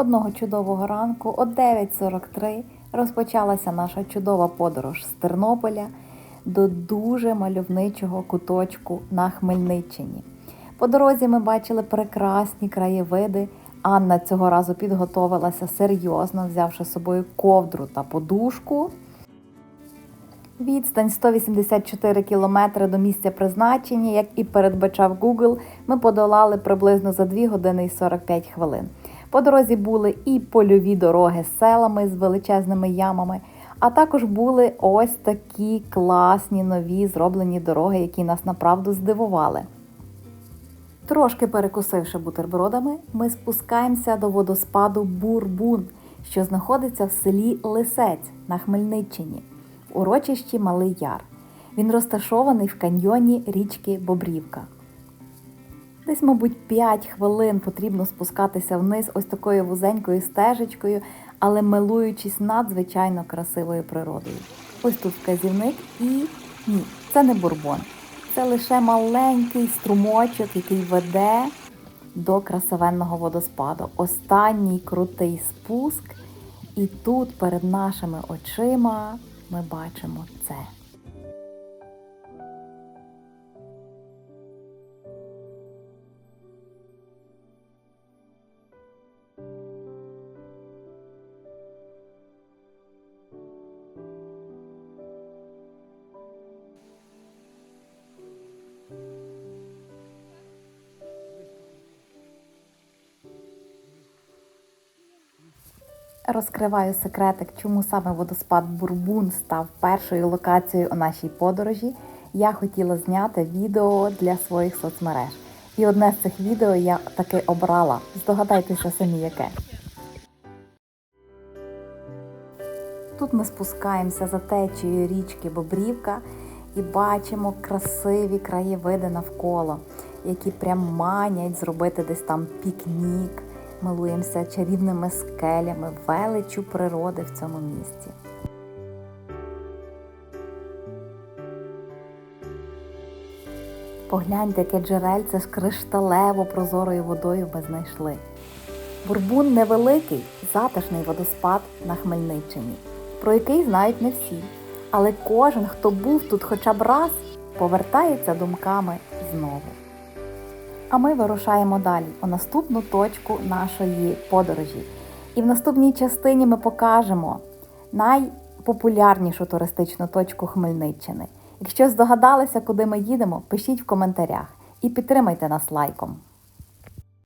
Одного чудового ранку о 9.43 розпочалася наша чудова подорож з Тернополя до дуже мальовничого куточку на Хмельниччині. По дорозі ми бачили прекрасні краєвиди. Анна цього разу підготовилася серйозно, взявши з собою ковдру та подушку. Відстань 184 кілометри до місця призначення, як і передбачав Google, ми подолали приблизно за 2 години і 45 хвилин. По дорозі були і польові дороги з селами з величезними ямами, а також були ось такі класні нові зроблені дороги, які нас направду здивували. Трошки перекусивши бутербродами, ми спускаємося до водоспаду Бурбун, що знаходиться в селі Лисець на Хмельниччині, в урочищі Малий Яр. Він розташований в каньйоні річки Бобрівка. Десь, мабуть, 5 хвилин потрібно спускатися вниз ось такою вузенькою стежечкою, але милуючись надзвичайно красивою природою. Ось тут вказівник і ні, це не бурбон. Це лише маленький струмочок, який веде до красивенного водоспаду. Останній крутий спуск, і тут перед нашими очима ми бачимо це. Розкриваю секретик, чому саме водоспад Бурбун став першою локацією у нашій подорожі. Я хотіла зняти відео для своїх соцмереж. І одне з цих відео я таки обрала. Здогадайтеся самі яке. Тут ми спускаємося за течією річки Бобрівка і бачимо красиві краєвиди навколо, які прям манять зробити десь там пікнік. Милуємося чарівними скелями, величу природи в цьому місці. Погляньте, яке джерельце з кришталево прозорою водою ми знайшли. Бурбун невеликий, затишний водоспад на Хмельниччині, про який знають не всі. Але кожен, хто був тут хоча б раз, повертається думками знову. А ми вирушаємо далі у наступну точку нашої подорожі. І в наступній частині ми покажемо найпопулярнішу туристичну точку Хмельниччини. Якщо здогадалися, куди ми їдемо, пишіть в коментарях і підтримайте нас лайком.